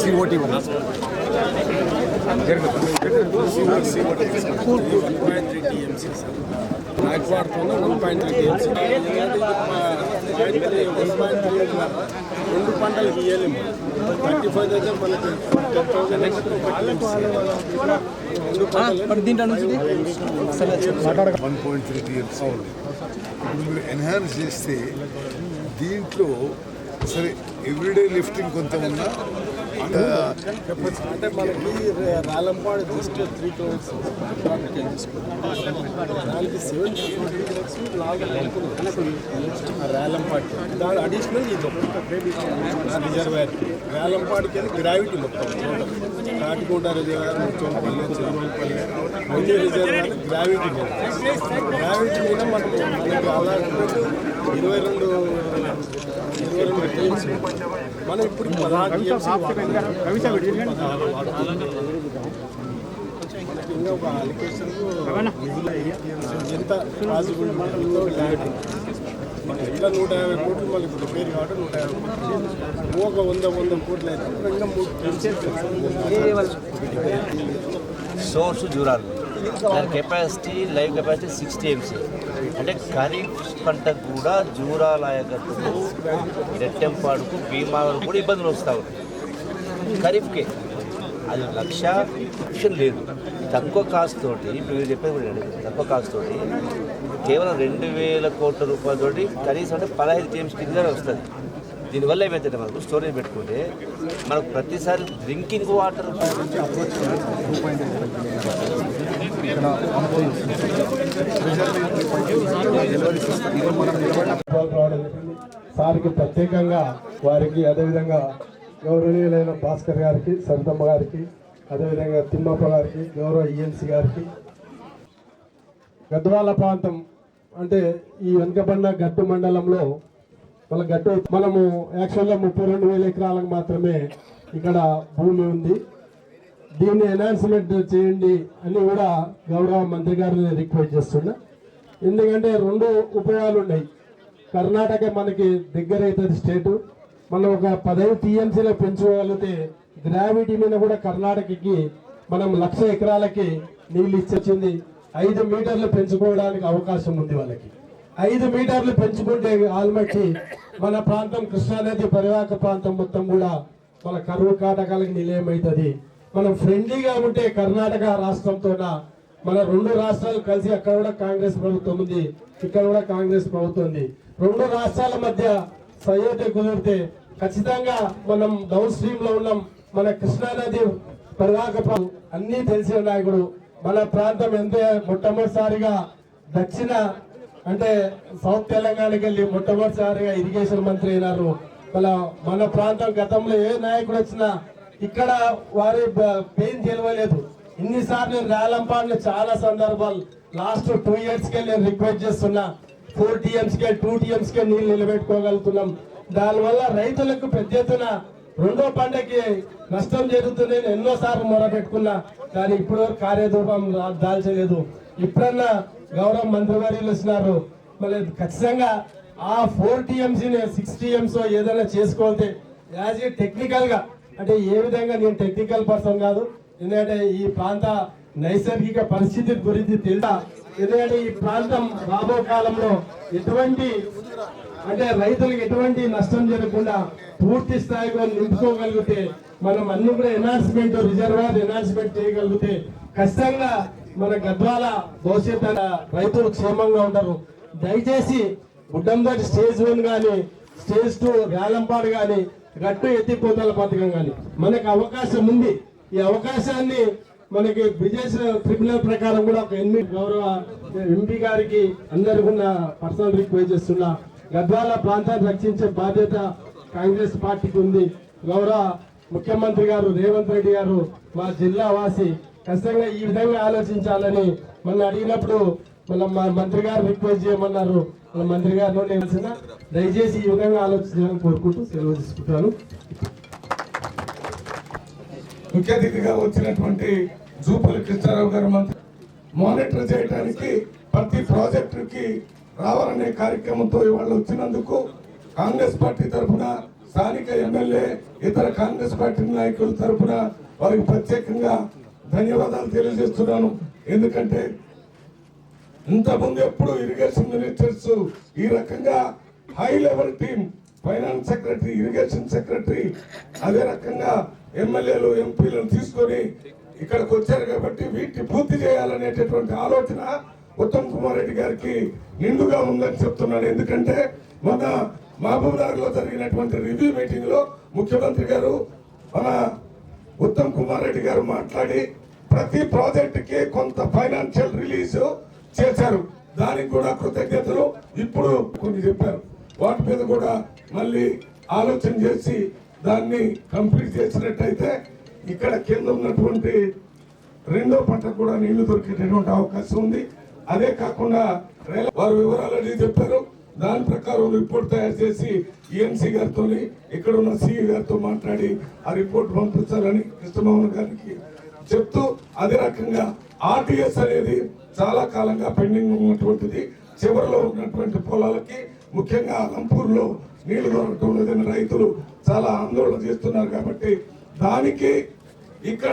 సిఓటి నాయకువాడుతున్న one point three TMC రెండు పంటలకు ఇవ్వలేము థర్టీ ఫైవ్ థౌసండ్ మనకి టెన్ థౌసండ్. రెండు పంటలు వన్ పాయింట్ త్రీ టీఎంసీ ఇప్పుడు మీరు ఎన్హాన్స్ చేస్తే దీంట్లో సరే ఎవ్రీడే లిఫ్టింగ్ కొంత ఉన్నా అంటే మనకి రాలంపాడు జస్ట్ త్రీ క్రోర్స్ దానికి సెవెన్ రాలంపాడు దాని అడిషనల్ ఇది రిజర్వేర్ రాలంపాడుకి అది గ్రావిటీ మొత్తం. కాటికోట రిజర్వేర్ ముచ్చోపల్లి చెరువులపల్లి అన్ని రిజర్వేర్ గ్రావిటీ మీద. గ్రావిటీ మీద మనకు మనకి అలాంటి ఇరవై రెండు ఇరవై రెండు టీమ్స్ మనం ఇప్పుడు పదహారు ఇంకా ఒక అలికేషన్ ఎంత పాసిబుల్ ఉంటుందో ల్యాండ్ ఇలా నూట యాభై కోట్లు మళ్ళీ ఇప్పుడు పేరు కాబట్టి నూట యాభై కోట్లు ఒక వంద వంద కోట్లు అయితే ఇంకా మూడు సోర్స్ జూరాలు. దాని capacity live capacity sixty MC. అంటే ఖరీఫ్ పంటకు కూడా జూరాల ఆయకట్టుకు రెట్టెంపాడుకు భీమాలకు కూడా ఇబ్బందులు వస్తూ ఉన్నాయి. ఖరీఫ్కే. అది లక్ష విషయం లేదు. తక్కువ కాస్ట్ తోటి ఇప్పుడు మీరు చెప్పేది కూడా తక్కువ కాస్ట్ తోటి కేవలం రెండు వేల కోట్ల రూపాయలతోటి కనీసం అంటే పదహైదు టీమ్స్ కింద వస్తుంది. దీనివల్ల ఏమైతే మనకు స్టోరేజ్ పెట్టుకుంటే మనకు ప్రతిసారి డ్రింకింగ్ వాటర్ సార్కి ప్రత్యేకంగా వారికి అదేవిధంగా గౌరవనీయులైన భాస్కర్ గారికి సరితమ్మ గారికి అదేవిధంగా తిమ్మప్ప గారికి గౌరవ ఈఎన్సీ గారికి. గద్వాల ప్రాంతం అంటే ఈ వెనుకబడిన గట్టు మండలంలో మన గట్టు మనము యాక్చువల్గా ముప్పై రెండు వేల ఎకరాలకు మాత్రమే ఇక్కడ భూమి ఉంది. దీన్ని ఎనౌన్స్మెంట్ చేయండి అని కూడా గౌరవ మంత్రి గారిని రిక్వెస్ట్ చేస్తున్నా. ఎందుకంటే రెండు ఉపయోగాలు ఉన్నాయి. కర్ణాటక మనకి దగ్గర అవుతుంది స్టేటు మనం ఒక పదహైదు టీఎంసీలో పెంచుకోగలిగితే గ్రావిటీ మీద కూడా కర్ణాటకకి మనం లక్ష ఎకరాలకి నీళ్ళు ఇచ్చొచ్చింది ఐదు మీటర్లు పెంచుకోవడానికి అవకాశం ఉంది వాళ్ళకి. ఐదు మీటర్లు పెంచుకుంటే ఆల్మట్టి మన ప్రాంతం కృష్ణానది పరివాహక ప్రాంతం మొత్తం కూడా మన కరువు కాటకాలకు నిలయం అవుతుంది మనం ఫ్రెండ్లీగా ఉంటే కర్ణాటక రాష్ట్రంతో మన రెండు రాష్ట్రాలు కలిసి అక్కడ కూడా కాంగ్రెస్ ప్రభుత్వం ఉంది ఇక్కడ కూడా కాంగ్రెస్ ప్రభుత్వం ఉంది. రెండు రాష్ట్రాల మధ్య సయోధ్య కుదిరితే ఖచ్చితంగా మనం డౌన్ స్ట్రీమ్లో ఉన్నాం. మన కృష్ణానది పరివాహక అన్ని అన్నీ తెలిసిన నాయకుడు. మన ప్రాంతం ఎంత మొట్టమొదటిసారిగా దక్షిణ అంటే సౌత్ తెలంగాణకి వెళ్ళి మొట్టమొదటిసారిగా ఇరిగేషన్ మంత్రి అయినారు. మన మన ప్రాంతం గతంలో ఏ నాయకుడు వచ్చినా ఇక్కడ వారి పెయిన్ తెలియలేదు ఇన్నిసార్లు రేలంపాడులు చాలా సందర్భాలు. లాస్ట్ టూ ఇయర్స్కే నేను రిక్వెస్ట్ చేస్తున్నా. ఫోర్ టీఎంస్కే టూ టీఎంస్కే నీళ్ళు నిలబెట్టుకోగలుగుతున్నాం. దానివల్ల రైతులకు పెద్ద ఎత్తున రెండో పంటకి నష్టం జరుగుతుంది నేను ఎన్నోసార్లు మొరపెట్టుకున్నా కానీ ఇప్పుడు కార్యరూపం దాల్చలేదు. ఇప్పుడన్నా గౌరవ మంత్రివర్యులు వచ్చినారు మళ్ళీ ఖచ్చితంగా ఆ ఫోర్ టీఎంసీని సిక్స్ టీఎంస్ ఏదైనా చేసుకోవాలంటే యాజ్ ఏ టెక్నికల్గా అంటే ఏ విధంగా నేను టెక్నికల్ పర్సన్ కాదు ఎందుకంటే ఈ ప్రాంత నైసర్గిక పరిస్థితి గురించి తెలుసా? ఎందుకంటే ఈ ప్రాంతం రాబో కాలంలో ఎటువంటి అంటే రైతులకు ఎటువంటి నష్టం జరగకుండా పూర్తి స్థాయిలో నింపుకోగలిగితే మనం అన్ని కూడా ఎన్హాన్స్మెంట్ రిజర్వాయర్ ఎన్హాన్స్మెంట్ చేయగలిగితే ఖచ్చితంగా మన గద్వాల భవిష్యత్ రైతులు క్షేమంగా ఉంటారు. దయచేసి గుడ్డందరి స్టేజ్ వన్ కానీ స్టేజ్ టూ వేలంపాడు కానీ గట్టు ఎత్తిపోతల పథకం కానీ మనకు అవకాశం ఉంది. ఈ అవకాశాన్ని మనకి బిజినెస్ ట్రిబ్యునల్ ప్రకారం కూడా ఒక ఎనిమిది గౌరవ ఎంపీ గారికి అందరికీ ఉన్న పర్సనల్ రిక్వెస్ట్ చేస్తున్నా. గద్వాల ప్రాంతాన్ని రక్షించే బాధ్యత కాంగ్రెస్ పార్టీకి ఉంది. గౌరవ ముఖ్యమంత్రి గారు రేవంత్ రెడ్డి గారు మా జిల్లా వాసి ఖచ్చితంగా ఈ విధంగా ఆలోచించాలని మొన్న అడిగినప్పుడు మన మా మంత్రి గారు రిక్వెస్ట్ చేయమన్నారు. మన మంత్రి గారు నేను దయచేసి ఈ విధంగా ఆలోచించాలని కోరుకుంటూ సెలవు తీసుకుంటాను. ముఖ్య అతిథిగా వచ్చినటువంటి జూపల్లి కృష్ణారావు గారు మంత్రి మానిటర్ చేయడానికి ప్రతి ప్రాజెక్టుకి రావాలనే కార్యక్రమంతో ఇవాళ వచ్చినందుకు కాంగ్రెస్ పార్టీ తరఫున స్థానిక ఎమ్మెల్యే ఇతర కాంగ్రెస్ పార్టీ నాయకుల తరఫున వారికి ప్రత్యేకంగా ధన్యవాదాలు తెలియజేస్తున్నాను. ఎందుకంటే ఇంతకుముందు ఎప్పుడు ఇరిగేషన్ మినిస్టర్స్ ఈ రకంగా high level team finance secretary irrigation secretary అదే రకంగా ఎమ్మెల్యేలు ఎంపీలను తీసుకొని ఇక్కడికి వచ్చారు కాబట్టి వీటిని పూర్తి చేయాలనేటటువంటి ఆలోచన ఉత్తమ్ కుమార్ రెడ్డి గారికి నిండుగా ఉందని చెప్తున్నాను ఎందుకంటే మొన్న మహబూబ్నగర్లో జరిగినటువంటి రివ్యూ మీటింగ్లో ముఖ్యమంత్రి గారు మన ఉత్తమ్ కుమార్ రెడ్డి గారు మాట్లాడి ప్రతి ప్రాజెక్టుకి కొంత ఫైనాన్షియల్ రిలీజ్ చేశారు. దానికి కూడా కృతజ్ఞతలు ఇప్పుడు కొన్ని చెప్పారు. వాటి మీద కూడా మళ్ళీ ఆలోచన చేసి దాన్ని కంప్లీట్ చేసినట్టయితే ఇక్కడ కింద ఉన్నటువంటి రెండో పంట కూడా నీళ్ళు దొరికేటటువంటి అవకాశం ఉంది. అదే కాకుండా రైలు- వారు అడిగి చెప్పారు. దాని ప్రకారం రిపోర్ట్ తయారు చేసి ఈఎంసీ గారితో ఇక్కడ ఉన్న సీఈ గారితో మాట్లాడి ఆ రిపోర్ట్ పంపించాలని కృష్ణమోహన్ గారికి చెప్తూ అదే రకంగా ఆర్టీఎస్ అనేది చాలా కాలంగా పెండింగ్ ఉన్నటువంటిది. చివరిలో ఉన్నటువంటి పొలాలకి ముఖ్యంగా అలంపూర్లో నీళ్ళు దొరకటం లేదని రైతులు చాలా ఆందోళన చేస్తున్నారు కాబట్టి దానికి ఇక్కడ